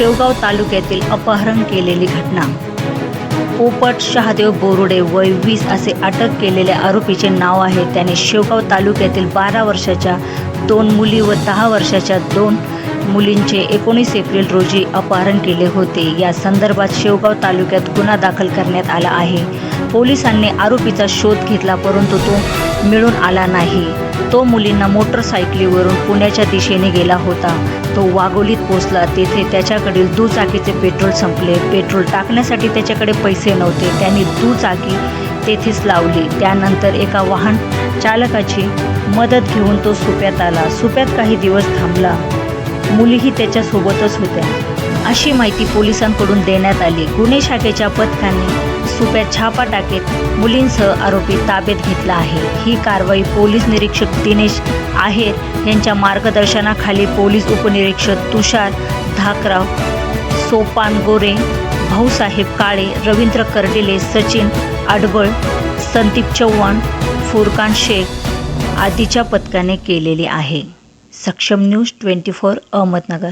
शेवगाव तालुक्यातील अपहरण केलेली घटना. पोपट शहादेव बोरुडे वय वीस असे अटक केलेल्या आरोपीचे नाव आहे. त्याने शेवगाव तालुक्यातील बारा वर्षाच्या दोन मुली व दहा वर्षाच्या दोन मुलींचे एकोणीस एप्रिल रोजी अपहरण केले होते. या संदर्भात शेवगाव तालुक्यात गुन्हा दाखल करण्यात आला आहे. पोलिसांनी आरोपीचा शोध घेतला परंतु तो मिळून आला नाही. तो मुलींना मोटरसायकलीवरून पुण्याच्या दिशेने गेला होता. तो वाघोलीत पोचला तेथे त्याच्याकडील दुचाकीचे पेट्रोल संपले. पेट्रोल टाकण्यासाठी त्याच्याकडे पैसे नव्हते. त्यांनी दुचाकी तेथेच लावली. त्यानंतर एका वाहन चालकाची मदत घेऊन तो सुप्यात आला. सुप्यात काही दिवस थांबला. मुलीही त्याच्यासोबतच होत्या. अशी माहिती पोलिसांकडून देण्यात आली. गुन्हे शाखेच्या पथकाने सुप्यात छापा टाकीत मुलींसह आरोपी ताब्यात घेतला आहे. ही कारवाई पोलीस निरीक्षक दिनेश आहेर यांच्या मार्गदर्शनाखाली पोलीस उपनिरीक्षक तुषार धाकराव सोपान गोरे भाऊसाहेब काळे रवींद्र कर्डिले सचिन आडबळ संदीप चव्हाण फुरकान शेख आदीच्या पथकाने केलेली आहे. सक्षम न्यूज ट्वेंटी फोर अहमदनगर.